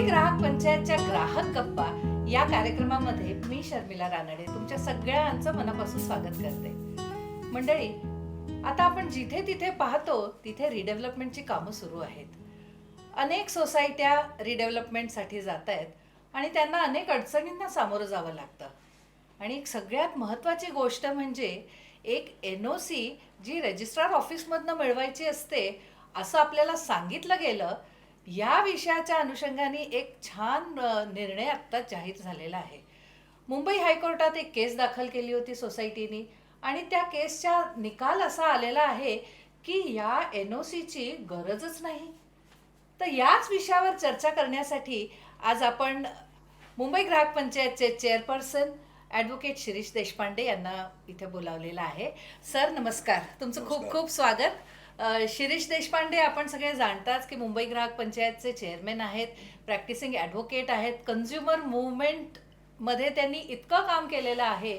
पंचायतच्या ग्राहक गप्पा या कार्यक्रमामध्ये मी शर्मिला रानडे तुमच्या सगळ्यांचं मनापासून स्वागत करते. मंडळी आता आपण जिथे तिथे पाहतो तिथे रिडेव्हलपमेंटची कामं सुरू आहेत. अनेक सोसायट्या रिडेव्हलपमेंटसाठी जात आहेत आणि त्यांना अनेक अडचणींना सामोरं जावं लागतं. आणि एक सगळ्यात महत्त्वाची गोष्ट म्हणजे एक N O C G registrar ऑफिसमधनं मिळवायची असते असं आपल्याला सांगितलं गेलं या विषयाच्या अनुषंगाने एक छान निर्णय आत्ताच जाहीर झालेला आहे. मुंबई हायकोर्टात एक केस दाखल केली होती सोसायटीनी आणि त्या केसचा निकाल असा आलेला आहे की या एन ओ सीची गरजच नाही. तर याच विषयावर चर्चा करण्यासाठी आज आपण मुंबई ग्राहक पंचायतचे चेअरपर्सन ॲडव्होकेट शिरीष देशपांडे यांना इथे बोलावलेलं आहे. सर नमस्कार. तुमचं खूप. खूप स्वागत. शिरीष देशपांडे आपण सगळे जाणताच की मुंबई ग्राहक पंचायतचे चेअरमॅन आहेत प्रॅक्टिसिंग ॲडव्होकेट आहेत. कन्झ्युमर मुवमेंटमध्ये त्यांनी इतकं काम केलेलं आहे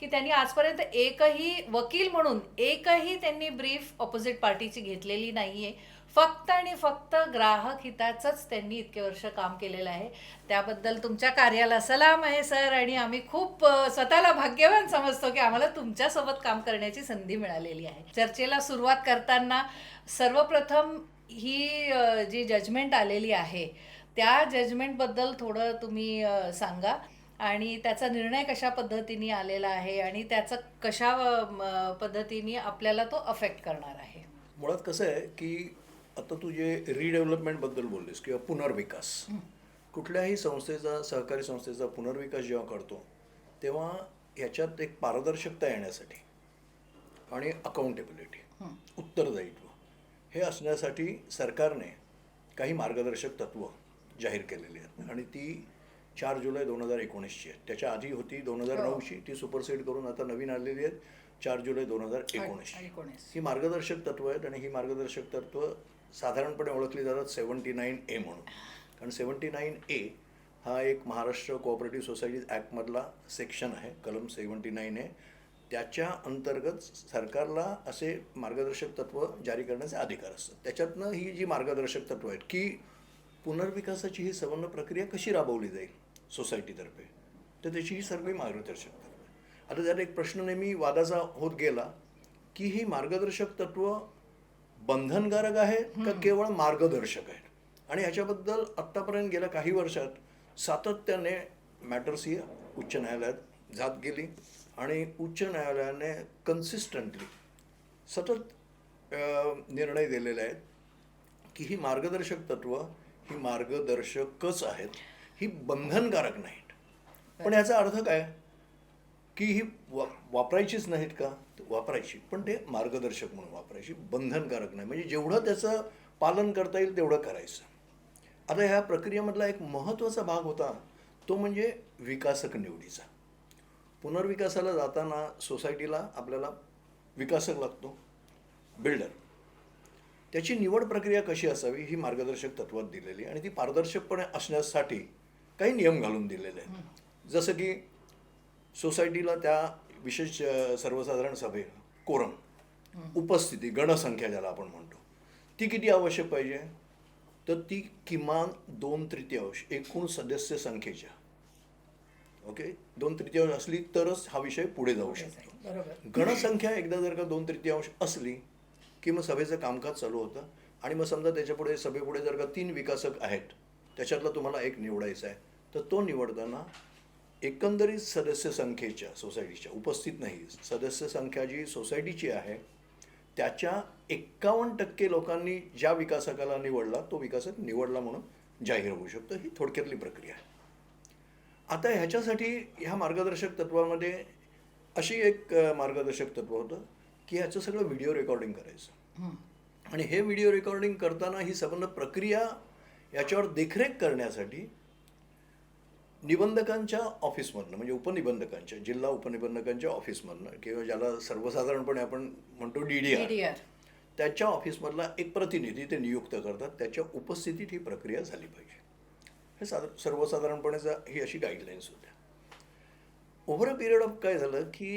की त्यांनी आजपर्यंत एकही वकील म्हणून एकही त्यांनी ब्रीफ ऑपोजिट पार्टीची घेतलेली नाही आहे फक्त आणि फक्त ग्राहक हिताचंच त्यांनी इतके वर्ष काम केलेलं आहे. त्याबद्दल तुमच्या कार्याला सलाम आहे सर आणि आम्ही खूप स्वतःला भाग्यवान समजतो की आम्हाला तुमच्यासोबत काम करण्याची संधी मिळालेली आहे. चर्चेला सुरुवात करताना सर्वप्रथम ही जी जजमेंट आलेली आहे त्या जजमेंटबद्दल थोडं तुम्ही सांगा. आणि त्याचा निर्णय कशा पद्धतीने आलेला आहे आणि त्याचं कशा पद्धतीने आपल्याला तो अफेक्ट करणार आहे? मुळात कसं आहे की आता तू जे रिडेव्हलपमेंटबद्दल बोललीस किंवा पुनर्विकास कुठल्याही संस्थेचा सहकारी संस्थेचा पुनर्विकास जेव्हा करतो तेव्हा ह्याच्यात एक पारदर्शकता येण्यासाठी आणि अकाउंटेबिलिटी उत्तरदायित्व हे असण्यासाठी सरकारने काही मार्गदर्शक तत्त्व जाहीर केलेली आहेत. आणि ती चार जुलै दोन हजार एकोणीसची आहे त्याच्या आधी होती दोन हजार नऊची. ती सुपरसीड करून आता नवीन आलेली आहेत. चार जुलै दोन हजार एकोणीस. ही मार्गदर्शक तत्व आहेत आणि ही मार्गदर्शक तत्व साधारणपणे ओळखली जातात सेवन्टी नाईन ए म्हणून. कारण सेवन्टी नाईन ए हा एक महाराष्ट्र कोऑपरेटिव्ह सोसायटीज ॲक्टमधला सेक्शन आहे कलम सेवन्टी नाईन ए. त्याच्या अंतर्गत सरकारला असे मार्गदर्शक तत्व जारी करण्याचे अधिकार असतात. त्याच्यातनं ही जी मार्गदर्शक तत्व आहेत की पुनर्विकासाची ही संबंध प्रक्रिया कशी राबवली जाईल सोसायटीतर्फे तर त्याची ही सर्व मार्गदर्शक. आता त्यात एक प्रश्न नेहमी वादाचा होत गेला की ही मार्गदर्शक तत्व बंधनकारक आहेत का केवळ मार्गदर्शक आहेत आणि ह्याच्याबद्दल आत्तापर्यंत गेल्या काही वर्षात सातत्याने मॅटर्स ही उच्च न्यायालयात जात गेली आणि उच्च न्यायालयाने कन्सिस्टंटली सतत निर्णय दिलेले आहेत की ही मार्गदर्शक तत्व ही मार्गदर्शकच आहेत ही बंधनकारक नाहीत. पण याचा अर्थ काय? की ही वा वापरायचीच नाहीत का? वापरायची. पण ते मार्गदर्शक म्हणून वापरायची. बंधनकारक नाही. म्हणजे जेवढं त्याचं पालन करता येईल तेवढं करायचं. आता ह्या प्रक्रियेमधला एक महत्त्वाचा भाग होता तो म्हणजे विकासक निवडीचा. पुनर्विकासाला जाताना सोसायटीला आपल्याला विकासक लागतो. बिल्डर. त्याची निवड प्रक्रिया कशी असावी ही मार्गदर्शक तत्वात दिलेली आणि ती पारदर्शकपणे असण्यासाठी काही नियम घालून दिलेले आहेत. जसं की सोसायटीला त्या विशेष सर्वसाधारण सभेत कोरम उपस्थिती गणसंख्या ज्याला आपण म्हणतो ती किती आवश्यक पाहिजे? तर ती किमान दोन तृतीयांश एकूण सदस्य संख्येच्या. ओके? दोन तृतीयांश असली तरच हा विषय पुढे जाऊ शकतो. गणसंख्या एकदा जर का दोन तृतीयांश असली की मग सभेचं कामकाज चालू होतं आणि मग समजा त्याच्यापुढे सभेपुढे जर का तीन विकासक आहेत त्याच्यातला तुम्हाला एक निवडायचा आहे तर तो निवडताना एकंदरीत सदस्य संख्येच्या सोसायटीच्या उपस्थित नाही. सदस्य संख्या जी सोसायटीची आहे त्याच्या एक्कावन्न टक्के लोकांनी ज्या विकासकाला निवडला तो विकासक निवडला म्हणून जाहीर होऊ शकतो. ही थोडक्यातली प्रक्रिया आहे. आता ह्याच्यासाठी ह्या मार्गदर्शक तत्वामध्ये अशी एक मार्गदर्शक तत्व होतं की ह्याचं सगळं व्हिडिओ रेकॉर्डिंग करायचं. आणि हे व्हिडिओ रेकॉर्डिंग करताना ही संबंध प्रक्रिया याच्यावर देखरेख करण्यासाठी निबंधकांच्या ऑफिसमधनं म्हणजे उपनिबंधकांच्या जिल्हा उपनिबंधकांच्या ऑफिसमधनं किंवा ज्याला सर्वसाधारणपणे आपण म्हणतो डी डी आर. त्याच्या ऑफिसमधला एक प्रतिनिधी ते नियुक्त करतात त्याच्या उपस्थितीत ही प्रक्रिया झाली पाहिजे हे साधार सर्वसाधारणपणेचा ही अशी गाईडलाईन्स होत्या ओव्हर अ पिरियड ऑफ काय झालं की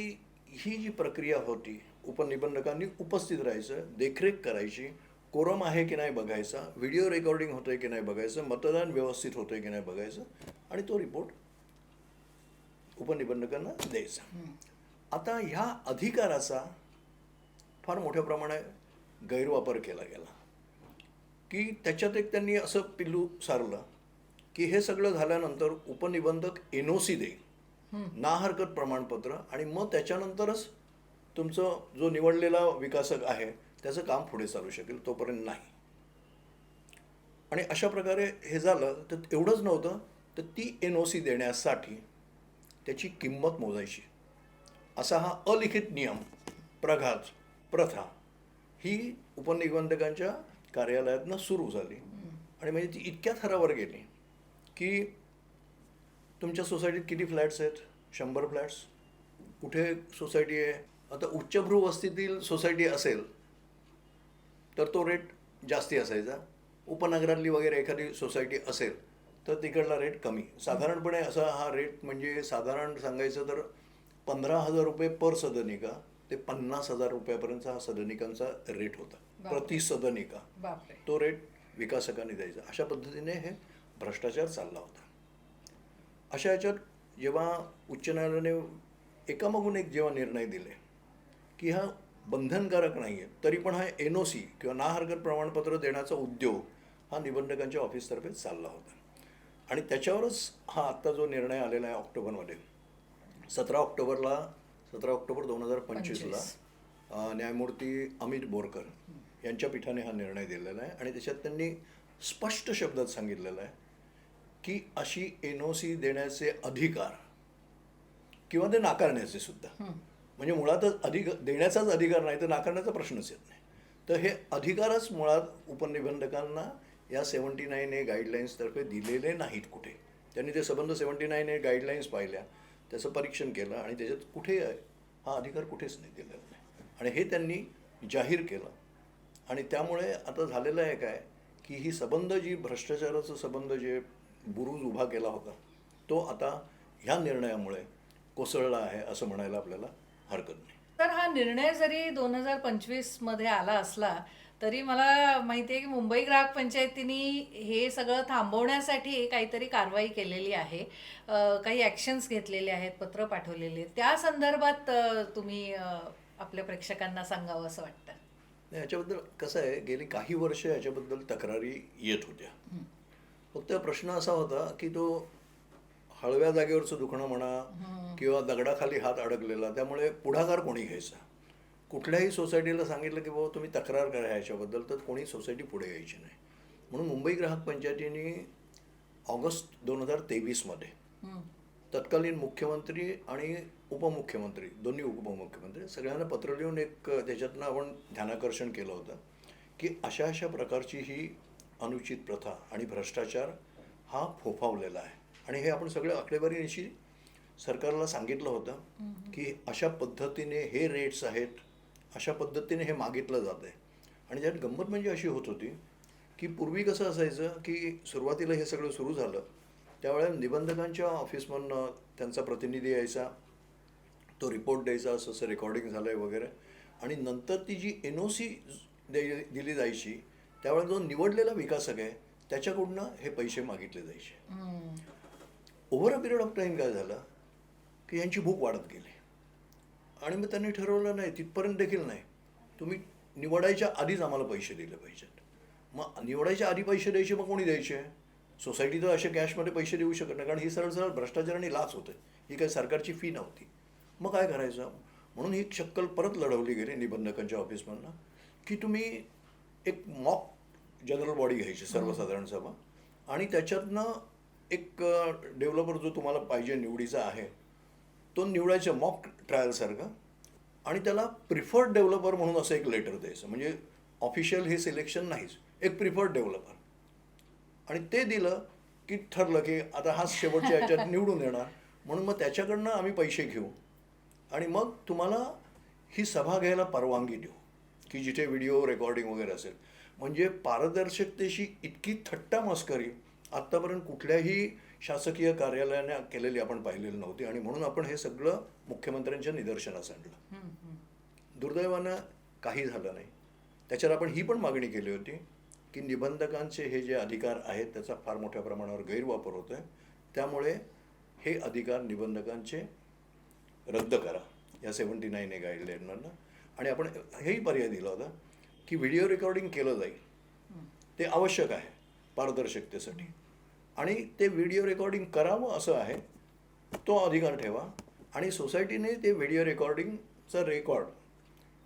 ही जी प्रक्रिया होती उपनिबंधकांनी उपस्थित राहायचं देखरेख करायची कोरम आहे की नाही बघायचा व्हिडिओ रेकॉर्डिंग होतं आहे की नाही बघायचं मतदान व्यवस्थित होतं आहे की नाही बघायचं आणि तो रिपोर्ट उपनिबंधकांना द्यायचा. आता ह्या अधिकाराचा फार मोठ्या प्रमाणात गैरवापर केला गेला. की त्याच्यात एक त्यांनी असं पिल्लू सारलं की हे सगळं झाल्यानंतर उपनिबंधक एन ओ सी देईल ना हरकत प्रमाणपत्र आणि मग त्याच्यानंतरच तुमचं जो निवडलेला विकासक आहे त्याचं काम पुढे चालू शकेल तोपर्यंत नाही. आणि अशा प्रकारे हे झालं तर एवढंच नव्हतं तर ती एन ओ सी देण्यासाठी त्याची किंमत मोजायची. असा हा अलिखित नियम प्रघात प्रथा ही उपनिबंधकांच्या कार्यालयातनं सुरू झाली. आणि म्हणजे ती इतक्या थरावर गेली की तुमच्या सोसायटीत किती फ्लॅट्स आहेत? शंभर फ्लॅट्स. कुठे सोसायटी आहे? आता उच्चभ्रू वस्तीतील सोसायटी असेल तर तो रेट जास्ती असायचा. उपनगरातली वगैरे एखादी सोसायटी असेल तर तिकडला रेट कमी. साधारणपणे असा हा रेट म्हणजे साधारण सांगायचं तर पंधरा हजार रुपये पर सदनिका ते पन्नास हजार रुपयापर्यंतचा हा सदनिकांचा रेट होता. प्रति सदनिका. तो रेट विकासकांनी द्यायचा. अशा पद्धतीने हे भ्रष्टाचार चालला होता. अशा ह्याच्यात जेव्हा उच्च न्यायालयाने एकामागून एक जेव्हा निर्णय दिले की हा बंधनकारक नाही आहे तरी पण हा एन ओ सी किंवा ना हरकत प्रमाणपत्र देण्याचा उद्योग हा निबंधकांच्या ऑफिसतर्फे चालला होता. आणि त्याच्यावरच हा आत्ता जो निर्णय आलेला आहे ऑक्टोबरमध्ये. सतरा ऑक्टोबरला सतरा ऑक्टोबर दोन हजार पंचवीसला न्यायमूर्ती अमित बोरकर यांच्या पीठाने हा निर्णय दिलेला आहे आणि त्याच्यात त्यांनी स्पष्ट शब्दात सांगितलेलं आहे की अशी एन ओ सी देण्याचे अधिकार किंवा ते नाकारण्याचे सुद्धा. म्हणजे मुळातच अधिक देण्याचाच अधिकार नाही तर नाकारण्याचा प्रश्नच येत नाही. तर हे अधिकारच मुळात उपनिबंधकांना या सेवन्टी नाईन ए गाईडलाईन्सतर्फे दिलेले नाहीत कुठे. त्यांनी ते संबंध सेवन्टी नाईन ए गाईडलाईन्स पाहिल्या त्याचं परीक्षण केलं आणि त्याच्यात कुठे आहे हा अधिकार कुठेच नाही दिलेला नाही. आणि हे त्यांनी जाहीर केलं. आणि त्यामुळे आता झालेलं आहे काय की ही संबंध जी भ्रष्टाचाराचं संबंध जे बुरुज उभा केला होता तो आता ह्या निर्णयामुळे कोसळला आहे असं म्हणायला आपल्याला हरकत नाही. तर हा निर्णय जरी दोन हजार पंचवीसमध्ये आला असला तरी मला माहिती आहे की मुंबई ग्राहक पंचायतीने हे सगळं थांबवण्यासाठी काहीतरी कारवाई केलेली आहे. काही ॲक्शन्स घेतलेले आहेत पत्र पाठवलेले आहेत. त्या संदर्भात तुम्ही आपल्या प्रेक्षकांना सांगावं असं वाटतं. याच्याबद्दल कसं आहे गेली काही वर्ष याच्याबद्दल तक्रारी येत होत्या. फक्त प्रश्न असा होता की तो हळव्या जागेवरचं दुखणं म्हणा किंवा दगडाखाली हात अडकलेला त्यामुळे पुढाकार कोणी घ्यायचा? कुठल्याही सोसायटीला सांगितलं की बाबा तुम्ही तक्रार करा ह्याच्याबद्दल तर कोणी सोसायटी पुढे यायची नाही. म्हणून मुंबई ग्राहक पंचायतीने ऑगस्ट दोन हजार तेवीसमध्ये. तत्कालीन मुख्यमंत्री आणि उपमुख्यमंत्री दोन्ही उपमुख्यमंत्री सगळ्यांना पत्र लिहून एक त्याच्यातनं आपण ध्यानाकर्षण केलं होतं की अशा अशा प्रकारची ही अनुचित प्रथा आणि भ्रष्टाचार हा फोफावलेला आहे. आणि हे आपण सगळ्या आकडेवारीनिशी सरकारला सांगितलं होतं की अशा पद्धतीने हे रेट्स आहेत अशा पद्धतीने हे मागितलं जात आहे. आणि त्यात गंमत म्हणजे अशी होत होती की पूर्वी कसं असायचं की सुरुवातीला हे सगळं सुरू झालं त्यावेळेला निबंधकांच्या ऑफिसमधनं त्यांचा प्रतिनिधी यायचा तो रिपोर्ट द्यायचा असं असं रेकॉर्डिंग झालं आहे वगैरे. आणि नंतर ती जी एन ओ सी दिली जायची त्यावेळेला जो निवडलेला विकासक आहे त्याच्याकडून हे पैसे मागितले जायचे. Over a period of time काय झालं? की यांची भूक वाढत गेली. आणि मग त्यांनी ठरवलं नाही तिथपर्यंत देखील नाही. तुम्ही निवडायच्या आधीच आम्हाला पैसे दिले पाहिजेत. मग निवडायच्या आधी पैसे द्यायचे मग कोणी द्यायचे? सोसायटी तर असे कॅशमध्ये पैसे देऊ शकत नाही. कारण ही सरळ सरळ भ्रष्टाचार आणि लाच होते. ही काही सरकारची फी नव्हती. मग काय करायचं? म्हणून ही शक्कल परत लढवली गेली निबंधकांच्या ऑफिसमधनं की तुम्ही एक मॉक जनरल बॉडी घ्यायची सर्वसाधारण सभा. आणि त्याच्यातनं एक डेव्हलपर जो तुम्हाला पाहिजे निवडीचा आहे तो निवडायचा मॉक ट्रायलसारखं आणि त्याला प्रिफर्ड डेव्हलपर म्हणून असं एक लेटर द्यायचं. म्हणजे ऑफिशियल हे सिलेक्शन नाहीच एक प्रिफर्ड डेव्हलपर आणि ते दिलं की ठरलं की आता हाच शेवटच्या याच्यात निवडून येणार. म्हणून मग त्याच्याकडनं आम्ही पैसे घेऊ आणि मग तुम्हाला ही सभा घ्यायला परवानगी देऊ की जिथे व्हिडिओ रेकॉर्डिंग वगैरे असेल. म्हणजे पारदर्शकतेशी इतकी थट्टा मस्करी आत्तापर्यंत कुठल्याही शासकीय कार्यालयाने केलेली आपण पाहिलेली नव्हती आणि म्हणून आपण हे सगळं मुख्यमंत्र्यांच्या निदर्शनास आणलं. दुर्दैवानं काही झालं नाही. त्याच्यावर आपण ही पण मागणी केली होती की निबंधकांचे हे जे अधिकार आहेत त्याचा फार मोठ्या प्रमाणावर गैरवापर होतो आहे त्यामुळे हे अधिकार निबंधकांचे रद्द करा. या सेवन्टी नाईन ए गाईडलाईनवरनं आणि आपण हेही पर्याय दिला होता की व्हिडिओ रेकॉर्डिंग केलं जाईल. ते आवश्यक आहे पारदर्शकतेसाठी. आणि ते व्हिडिओ रेकॉर्डिंग करावं असं आहे तो अधिकार ठेवा. आणि सोसायटीने ते व्हिडिओ रेकॉर्डिंगचा रेकॉर्ड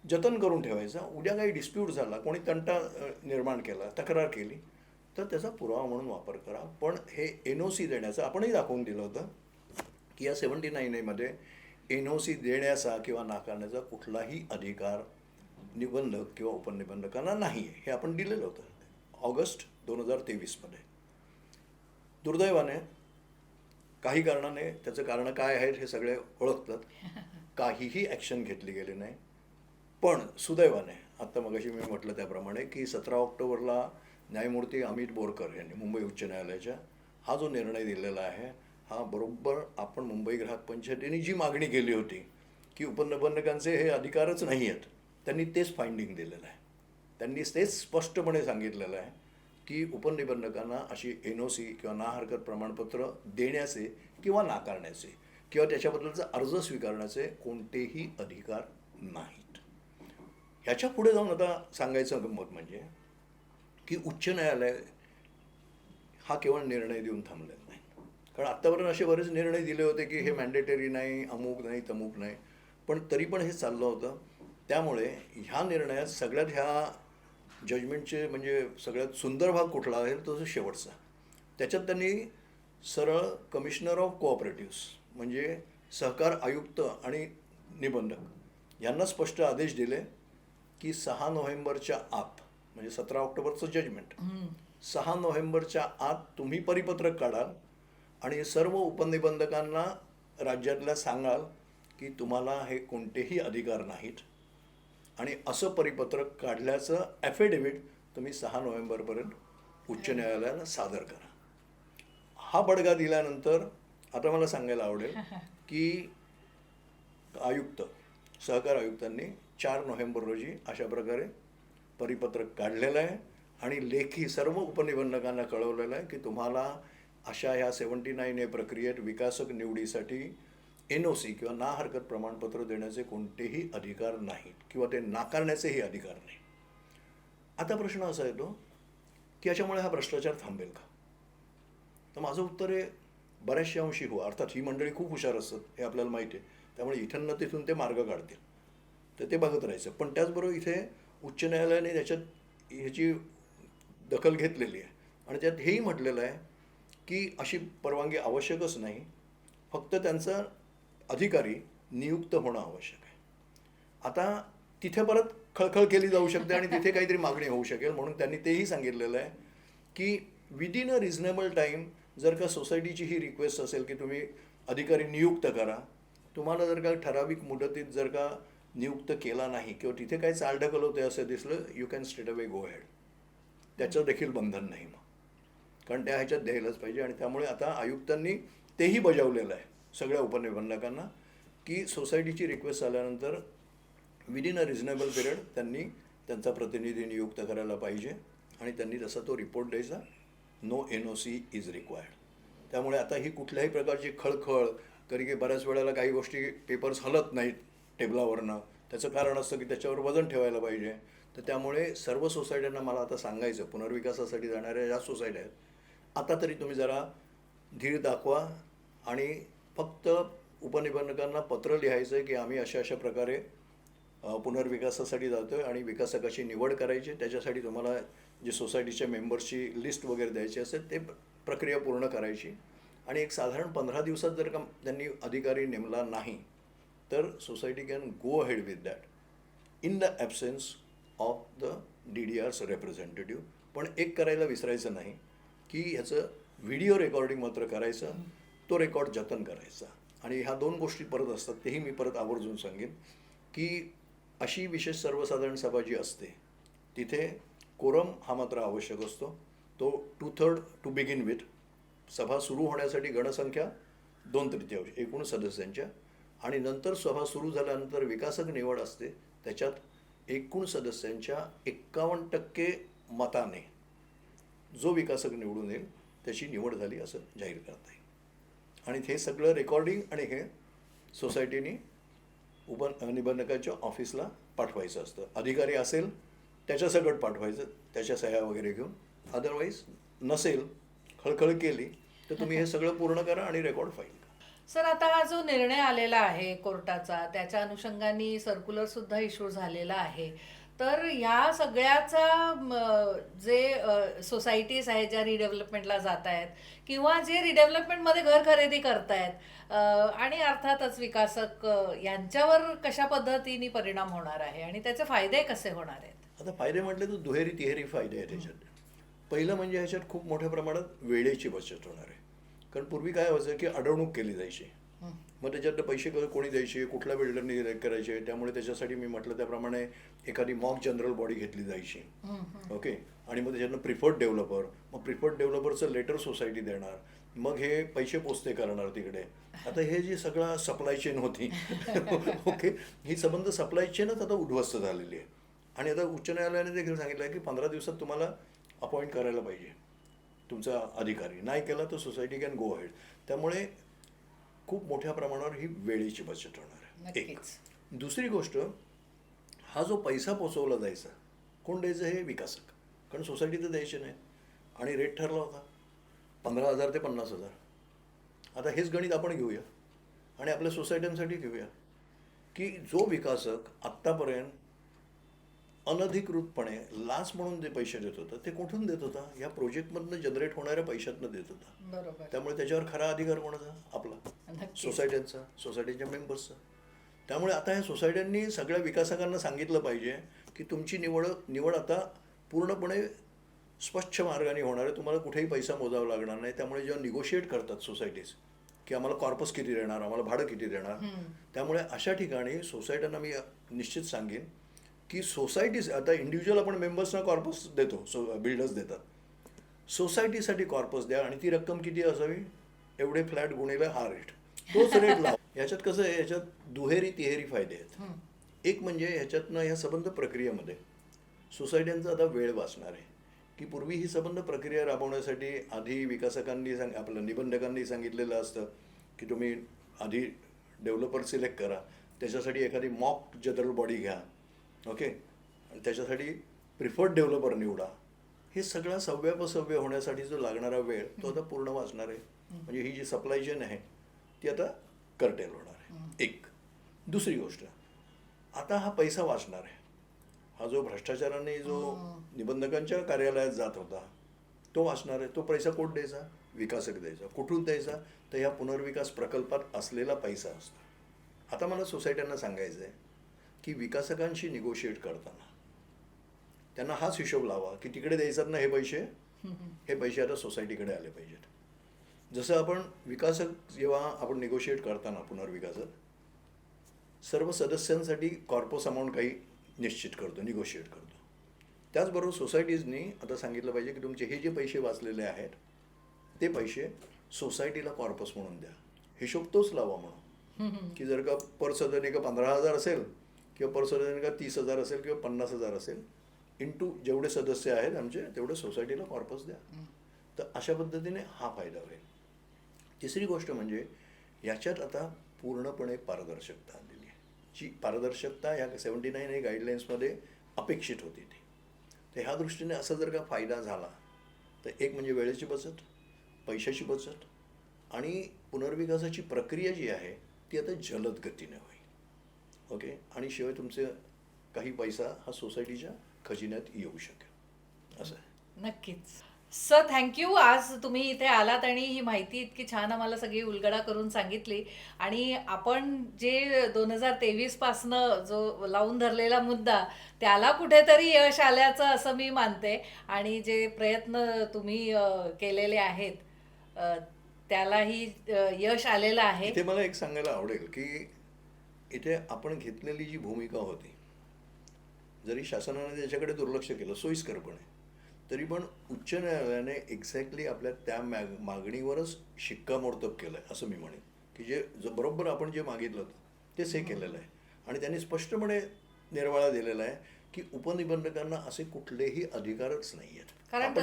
जतन करून ठेवायचा. उद्या काही डिस्प्यूट झाला कोणी तंटा निर्माण केला तक्रार केली तर त्याचा पुरावा म्हणून वापर करा. पण हे एन ओ सी देण्याचं आपणही दाखवून दिलं होतं की या सेवन्टी नाईन एमध्ये एन ओ सी देण्याचा किंवा नाकारण्याचा कुठलाही अधिकार निबंधक किंवा उपनिबंधकांना नाही आहे हे आपण दिलेलं होतं. ऑगस्ट दोन हजार तेवीसमध्ये. दुर्दैवाने काही कारणाने त्याचं कारण काय आहेत हे सगळे ओळखतात. काहीही ॲक्शन घेतली गेली नाही. पण सुदैवाने आत्ता मगाशी मी म्हटलं त्याप्रमाणे की सतरा ऑक्टोबरला न्यायमूर्ती अमित बोरकर यांनी मुंबई उच्च न्यायालयाच्या हा जो निर्णय दिलेला आहे हा बरोबर आपण मुंबई ग्राहक पंचायतीने जी मागणी केली होती की उपनिबंधकांचे हे अधिकारच नाही आहेत त्यांनी तेच फाइंडिंग दिलेलं आहे. त्यांनी तेच स्पष्टपणे सांगितलेलं आहे. की उपनिबंधकांना अशी एन ओ सी किंवा ना हरकत प्रमाणपत्र देण्याचे किंवा नाकारण्याचे किंवा त्याच्याबद्दलचा अर्ज स्वीकारण्याचे कोणतेही अधिकार नाहीत. ह्याच्या पुढे जाऊन आता सांगायचं गंमत म्हणजे की उच्च न्यायालय हा केवळ निर्णय देऊन थांबलेला नाही. कारण आत्तापर्यंत असे बरेच निर्णय दिले होते की हे मॅन्डेटरी नाही अमुक नाही तमुक नाही. पण तरी पण हे चाललं होतं. त्यामुळे ह्या निर्णयात सगळ्यात ह्या जजमेंटचे म्हणजे सगळ्यात सुंदर भाग कुठला आहे तो शेवटचा. त्याच्यात त्यांनी सरळ कमिशनर ऑफ कोऑपरेटिव्स म्हणजे सहकार आयुक्त आणि निबंधक यांना स्पष्ट आदेश दिले की सहा नोव्हेंबरच्या आत म्हणजे सतरा ऑक्टोबरचं जजमेंट सहा नोव्हेंबरच्या आत तुम्ही परिपत्रक काढाल आणि सर्व उपनिबंधकांना राज्यातल्या सांगाल की तुम्हाला हे कोणतेही अधिकार नाहीत. आणि असं परिपत्रक काढल्याचं ॲफिडेव्हिट तुम्ही सहा नोव्हेंबरपर्यंत उच्च न्यायालयाला सादर करा. हा बडगा दिल्यानंतर आता मला सांगायला आवडेल की आयुक्त सहकार आयुक्तांनी चार नोव्हेंबर रोजी अशा प्रकारे परिपत्रक काढलेलं आहे आणि लेखी सर्व उपनिबंधकांना कळवलेलं आहे की तुम्हाला अशा ह्या सेवन्टी नाईन ए प्रक्रियेत विकासक निवडीसाठी एन ओ सी किंवा ना हरकत प्रमाणपत्र देण्याचे कोणतेही अधिकार नाहीत किंवा ते नाकारण्याचेही अधिकार नाही आता प्रश्न असा येतो की याच्यामुळे हा भ्रष्टाचार थांबेल का? तर माझं उत्तर आहे बऱ्याचशा अंशी हो. अर्थात ही मंडळी खूप हुशार असतात हे आपल्याला माहिती आहे. त्यामुळे इथं न तिथून ते मार्ग काढतील. तर ते बघत राहायचं. पण त्याचबरोबर इथे उच्च न्यायालयाने त्याच्यात ह्याची दखल घेतलेली आहे. आणि त्यात हेही म्हटलेलं आहे की अशी परवानगी आवश्यकच नाही. फक्त त्यांचा अधिकारी नियुक्त होणं आवश्यक आहे. आता तिथे परत खळखळ केली जाऊ शकते आणि तिथे काहीतरी मागणी होऊ शकेल म्हणून त्यांनी तेही सांगितलेलं आहे की विदिन अ रिझनेबल टाईम जर का सोसायटीची ही रिक्वेस्ट असेल की तुम्ही अधिकारी नियुक्त करा तुम्हाला जर का ठराविक मुदतीत जर का नियुक्त केला नाही किंवा तिथे काही चालढकल होते असं दिसलं you can straight away go ahead त्याचं देखील बंधन नाही मग. कारण त्या ह्याच्यात द्यायलाच पाहिजे आणि त्यामुळे आता आयुक्तांनी तेही बजावलेलं आहे. सगळ्या उपनिबंधकांना की सोसायटीची रिक्वेस्ट आल्यानंतर विदिन अ रिझनेबल पिरियड त्यांनी त्यांचा प्रतिनिधी नियुक्त करायला पाहिजे आणि त्यांनी तसा तो रिपोर्ट द्यायचा no N O C is required त्यामुळे आता ही कुठल्याही प्रकारची खळखळ कधी की बऱ्याच वेळेला काही गोष्टी पेपर्स हलत नाहीत टेबलावरनं त्याचं कारण असतं की त्याच्यावर वजन ठेवायला पाहिजे. तर त्यामुळे सर्व सोसायट्यांना मला आता सांगायचं पुनर्विकासासाठी जाणाऱ्या ज्या सोसायट्या आहेत आता तरी तुम्ही जरा धीर दाखवा आणि फक्त उपनिबंधकांना पत्र लिहायचं आहे की आम्ही अशा अशा प्रकारे पुनर्विकासासाठी जातो आहे आणि विकासकाची निवड करायची. त्याच्यासाठी तुम्हाला जे सोसायटीच्या मेंबर्सची लिस्ट वगैरे द्यायची असेल ते प्रक्रिया पूर्ण करायची. आणि एक साधारण पंधरा दिवसात जर का त्यांनी अधिकारी नेमला नाही तर society can go ahead with that. In the absence of the D D R's representative. पण एक करायला विसरायचं नाही की ह्याचं व्हिडिओ रेकॉर्डिंग मात्र करायचं. तो रेकॉर्ड जतन करायचा. आणि ह्या दोन गोष्टी परत असतात तेही मी परत आवर्जून सांगेन की अशी विशेष सर्वसाधारण सभा जी असते तिथे कोरम हा मात्र आवश्यक असतो. तो two third to begin with सभा सुरू होण्यासाठी गणसंख्या दोन तृतीयांश एकूण सदस्यांच्या. आणि नंतर सभा सुरू झाल्यानंतर विकासक निवड असते त्याच्यात एकूण सदस्यांच्या एक्कावन्न टक्के मताने जो विकासक निवडून येईल त्याची निवड झाली असं जाहीर करता येईल. आणि हे सगळं रेकॉर्डिंग आणि हे सोसायटीने उप निबंधकाच्या ऑफिसला पाठवायचं असतं. अधिकारी असेल त्याच्यासकट पाठवायचं त्याच्या सह्या वगैरे घेऊन. अदरवाईज नसेल खळखळ केली तर तुम्ही हे सगळं पूर्ण करा आणि रेकॉर्ड फाईल सर आता हा जो निर्णय आलेला आहे कोर्टाचा त्याच्या अनुषंगाने सर्क्युलर सुद्धा इश्यू झालेला आहे. तर ह्या सगळ्याचा जे सोसायटीज आहेत ज्या रिडेव्हलपमेंटला जात आहेत किंवा जे रिडेव्हलपमेंटमध्ये घर खरेदी करतायत आणि अर्थातच विकासक यांच्यावर कशा पद्धतीने परिणाम होणार आहे आणि त्याचे फायदे कसे होणार आहेत? आता फायदे म्हटले तर दुहेरी तिहेरी फायदे आहेत ह्याच्यात पहिलं म्हणजे ह्याच्यात खूप मोठ्या प्रमाणात वेळेची बचत होणार आहे. कारण पूर्वी काय व्हायचं की अडवणूक केली जायची. मग त्याच्यातलं पैसे कोणी द्यायचे कुठल्या बिल्डरने करायचे? त्यामुळे त्याच्यासाठी मी म्हटलं त्याप्रमाणे एखादी मॉक जनरल बॉडी घेतली जायची. ओके? आणि मग त्याच्यातनं प्रिफर्ड डेव्हलपर मग प्रिफर्ड डेव्हलपरचं लेटर सोसायटी देणार. मग हे पैसे पोचते करणार तिकडे. आता हे जी सगळं सप्लाय चेन होती ओके? ही संबंध सप्लाय चेनच आता उद्ध्वस्त झालेली आहे. आणि आता उच्च न्यायालयाने देखील सांगितलं आहे की पंधरा दिवसात तुम्हाला अपॉइंट करायला पाहिजे. तुमचा अधिकारी. नाही केला तर सोसायटी कॅन गो अहेड त्यामुळे खूप मोठ्या प्रमाणावर ही वेळेची बचत होणार आहे. एक. दुसरी गोष्ट हा जो पैसा पोचवला जायचा कोण द्यायचं हे विकासक. कारण सोसायटी तर द्यायचे नाही. आणि रेट ठरला होता. पंधरा हजार ते पन्नास हजार. आता हेच गणित आपण घेऊया. आणि आपल्या सोसायट्यांसाठी घेऊया. की जो विकासक आत्तापर्यंत अनधिकृतपणे लाच म्हणून जे पैसे देत होता ते कुठून देत होता? या प्रोजेक्टमधनं जनरेट होणाऱ्या पैशातनं देत होता. बरोबर. त्यामुळे त्याच्यावर खरा अधिकार कोणाचा आपला. नक्कीच. सोसायट्यांचा सोसायटीच्या मेंबर्सचा त्यामुळे आता ह्या सोसायट्यांनी सगळ्या विकासकांना सांगितलं पाहिजे की तुमची निवड निवड आता पूर्णपणे स्वच्छ मार्गाने होणार आहे. तुम्हाला कुठेही पैसा मोजावा लागणार नाही. त्यामुळे जेव्हा निगोशिएट करतात सोसायटीज की आम्हाला कॉर्पस किती देणार आम्हाला भाडं किती देणार त्यामुळे अशा ठिकाणी सोसायट्यांना मी निश्चित सांगेन की सोसायटीज आता इंडिव्हिज्युअल आपण मेंबर्सना कॉर्पस देतो सो बिल्डर्स देतात. सोसायटीसाठी कॉर्पस द्या आणि ती रक्कम किती असावी? एवढे फ्लॅट गुणिले हा रेट तोच रेट लाव. याच्यात कसं आहे याच्यात दुहेरी तिहेरी फायदे आहेत. एक म्हणजे ह्याच्यातनं ह्या संबंध प्रक्रियेमध्ये. सोसायट्यांचा आता वेळ वाचणार आहे. की पूर्वी ही संबंध प्रक्रिया राबवण्यासाठी आधी विकासकांनी सांग आपलं निबंधकांनी सांगितलेलं असतं की तुम्ही आधी डेव्हलपर सिलेक्ट करा. त्याच्यासाठी एखादी मॉक जनरल बॉडी घ्या. ओके? आणि त्याच्यासाठी प्रिफर्ड डेव्हलपर निवडा. हे सगळा सव्यापसव्य होण्यासाठी जो लागणारा वेळ तो आता पूर्ण वाचणार आहे. म्हणजे ही जी सप्लाय चेन आहे ती आता करटेल होणार आहे. एक. दुसरी गोष्ट. आता हा पैसा वाचणार आहे. हा जो भ्रष्टाचाराने जो निबंधकांच्या कार्यालयात जात होता तो वाचणार आहे. तो पैसा कोण द्यायचा? विकासक द्यायचा. कुठून द्यायचा? तर ह्या पुनर्विकास प्रकल्पात असलेला पैसा असतो. आता मला सोसायट्यांना सांगायचं आहे की विकासकांशी निगोशिएट करताना. त्यांना हाच हिशोब लावा की तिकडे द्यायचात ना हे पैसे हे पैसे आता सोसायटीकडे आले पाहिजेत. जसं आपण विकासक जेव्हा आपण निगोशिएट करताना पुनर्विकासक सर्व सदस्यांसाठी कॉर्पोस अमाऊंट काही निश्चित करतो निगोशिएट करतो. त्याचबरोबर सोसायटीजनी आता सांगितलं पाहिजे की तुमचे हे जे पैसे वाचलेले आहेत ते पैसे सोसायटीला कॉर्पस म्हणून द्या. हिशोब तोच लावा म्हणून. की जर का पर सदनिका पंधरा हजार असेल किंवा पर सदनिका तीस हजार असेल किंवा पन्नास हजार असेल इंटू जेवढे सदस्य आहेत आमचे तेवढे सोसायटीला कॉर्पस द्या. तर अशा पद्धतीने हा फायदा होईल. तिसरी गोष्ट म्हणजे याच्यात आता पूर्णपणे पारदर्शकता आलेली आहे. जी पारदर्शकता या सेवन्टी नाईन हे गाईडलाईन्समध्ये अपेक्षित होती ती. तर ह्या दृष्टीने असा जर का फायदा झाला तर एक म्हणजे वेळेची बचत पैशाची बचत आणि पुनर्विकासाची प्रक्रिया जी आहे ती आता जलद गतीने होईल. ओके? आणि शिवाय तुमचे काही पैसा हा सोसायटीच्या खजिन्यात येऊ शकेल. असं आहे. नक्कीच. सर थँक्यू आज तुम्ही इथे आलात आणि ही माहिती इतकी छान आम्हाला सगळी उलगडा करून सांगितली. आणि आपण जे दोन हजार तेवीस पासनं जो लावून धरलेला मुद्दा त्याला कुठेतरी यश आल्याचं असं मी मानते. आणि जे प्रयत्न तुम्ही केलेले आहेत त्यालाही यश आलेलं आहे. इथे मला एक सांगायला आवडेल की इथे आपण घेतलेली जी भूमिका होती जरी शासनाने त्याच्याकडे दुर्लक्ष केलं सोयीस्करपणे तरी पण उच्च न्यायालयाने एक्झॅक्टली आपल्या त्या मॅग मागणीवरच शिक्कामोर्तब केलं आहे असं मी म्हणेन. की जे ज- बरोबर आपण जे मागितलं होतं तेच हे केलेलं आहे. आणि त्यांनी स्पष्टपणे निर्वाळा दिलेला आहे की उपनिबंधकांना असे कुठलेही अधिकारच नाही आहेत. कारण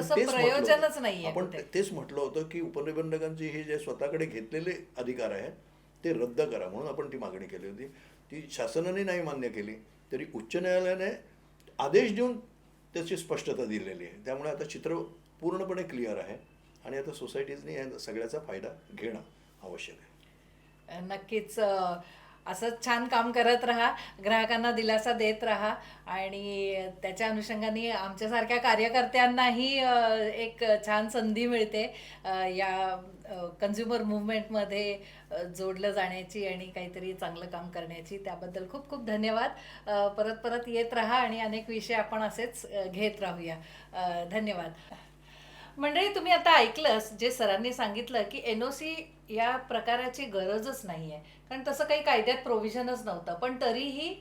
आपण. तेच म्हटलं होतं की उपनिबंधकांचे हे जे स्वतःकडे घेतलेले अधिकार आहेत ते रद्द करा म्हणून आपण ती मागणी केली होती. ती शासनाने नाही मान्य केली तरी उच्च न्यायालयाने आदेश देऊन त्याची स्पष्टता दिलेली आहे. त्यामुळे आता चित्र पूर्णपणे क्लिअर आहे आणि आता सोसायटीजने या सगळ्याचा फायदा घेणं आवश्यक आहे. नक्कीच असंच छान काम करत राहा ग्राहकांना दिलासा देत राहा आणि त्याच्या अनुषंगाने आमच्यासारख्या कार्यकर्त्यांनाही एक छान संधी मिळते या कन्झ्युमर मुवमेंटमध्ये जोडलं जाण्याची आणि काहीतरी चांगलं काम करण्याची. त्याबद्दल खूप खूप धन्यवाद. परत परत येत राहा आणि अनेक विषय आपण असेच घेत राहूया. धन्यवाद. मंडळी तुम्ही आता ऐकलंच जे सरांनी सांगितलं की एन ओ सी या प्रकाराची गरजच नाही आहे कारण तसं काही कायद्यात प्रोव्हिजनच नव्हतं. पण तरीही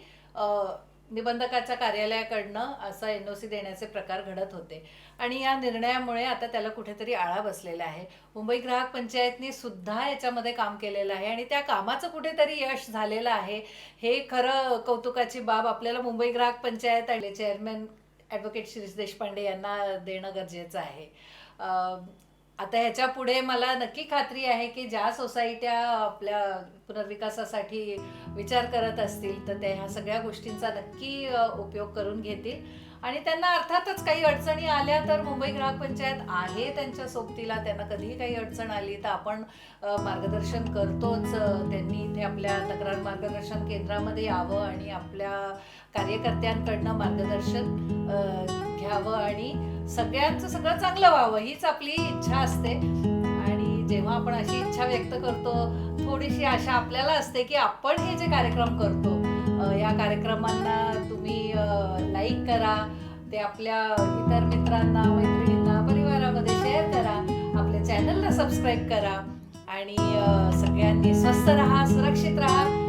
निबंधकाच्या कार्यालयाकडनं असा एन ओ सी देण्याचे प्रकार घडत होते. आणि या निर्णयामुळे आता त्याला कुठेतरी आळा बसलेला आहे. मुंबई ग्राहक पंचायतने सुद्धा याच्यामध्ये काम केलेलं आहे आणि त्या कामाचं कुठेतरी यश झालेलं आहे. हे खरं कौतुकाची बाब आपल्याला मुंबई ग्राहक पंचायत आणि चेअरमॅन ॲडव्होकेट शिरीष देशपांडे यांना देणं गरजेचं आहे. आता ह्याच्या पुढे मला नक्की खात्री आहे की ज्या सोसायट्या आपल्या पुनर्विकासासाठी विचार करत असतील तर त्या ह्या सगळ्या गोष्टींचा नक्की उपयोग करून घेतील. आणि त्यांना अर्थातच काही अडचणी आल्या तर मुंबई ग्राहक पंचायत आहे त्यांच्या सोबतीला त्यांना कधीही काही अडचण आली तर आपण मार्गदर्शन करतोच. त्यांनी इथे आपल्या तक्रार मार्गदर्शन केंद्रामध्ये यावं आणि आपल्या कार्यकर्त्यांकडनं मार्गदर्शन घ्यावं आणि सगळ्यांचं सगळं चांगलं व्हावं हीच आपली इच्छा असते. आणि जेव्हा आपण अशी इच्छा व्यक्त करतो थोडीशी आशा आपल्याला असते की आपण हे जे कार्यक्रम करतो या कार्यक्रमांना तुम्ही लाईक करा. ते आपल्या इतर मित्रांना मैत्रिणींना परिवारामध्ये शेअर करा. आपल्या चॅनलला सबस्क्राईब करा. आणि सगळ्यांनी स्वस्थ राहा सुरक्षित राहा.